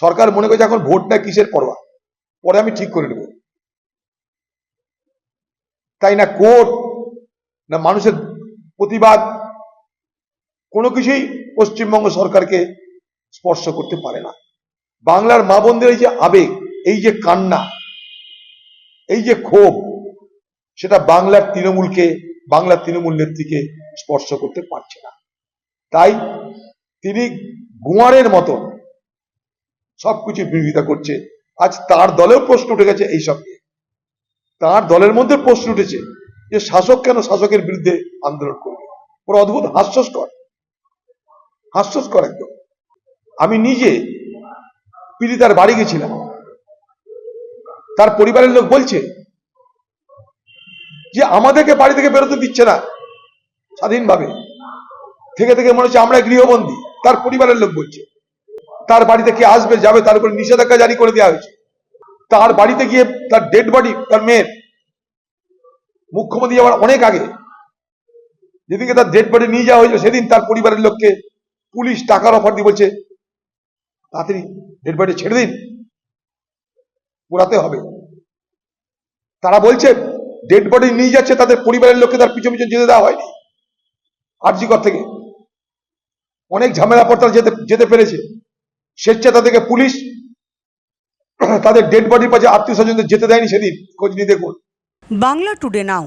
সরকার মনে করছে এখন ভোট না কিসের পরোয়া? পরে আমি ঠিক করে নেব। তাই না কোর্ট, না মানুষের প্রতিবাদ, কোনো কিছুই পশ্চিমবঙ্গ সরকারকে স্পর্শ করতে পারে না। বাংলার মা বোনদের এই যে আবেগ, এই যে কান্না, এই যে ক্ষোভ, সেটা বাংলার তৃণমূলকে, বাংলার তৃণমূল নেত্রীকে স্পর্শ করতে পারছে না। তাই তিনি গুয়ারের মতো সবকিছু বিরোধিতা করছে। আজ তার দলেও প্রশ্ন উঠে গেছে এইসব নিয়ে। তার দলের মধ্যে প্রশ্ন উঠেছে যে শাসক কেন শাসকের বিরুদ্ধে আন্দোলন করবে? ওরা অদ্ভুত, হাস্যস্কর। হাস্যস্কর একদম। আমি নিজে পীড়িতার বাড়ি গেছিলাম। তার পরিবারের লোক বলছে যে আমাদেরকে বাড়ি থেকে বেরোতে দিচ্ছে না, স্বাধীনভাবে। থেকে থেকে মনে হচ্ছে আমরা গৃহবন্দী। তার পরিবারের লোক বলছে। তার বাড়িতে কে আসবে, যাবে, তার উপরে নিষেধাজ্ঞা জারি করে দেওয়া হয়েছে। তার বাড়িতে গিয়ে তার ডেড বডি তার মেয়ের। মুখ্যমন্ত্রী যাওয়ার অনেক আগে। যেদিকে তার ডেড বডি নিয়ে যাওয়া হয়েছিল, সেদিন তার পরিবারের লোককে পুলিশ টাকার অফার দিয়ে বলছে, তাড়াতাড়ি ডেড বডি ছেড়ে দিন। পোড়াতে হবে। তারা বলছে ডেড বডি নিয়ে যাচ্ছে, তাদের পরিবারের লোককে তার পিছু পিছু যেতে দেওয়া হয়নি। আরজিকর থেকে। অনেক ঝামেলা পর তারা যেতে যেতে পেরেছে। স্বেচ্ছা তাদেরকে পুলিশ তাদের ডেড বডির পাশে আত্মীয় স্বজনদের যেতে দেয়নি সেদিন। খোঁজ দেখুন। বাংলা টুডে নাও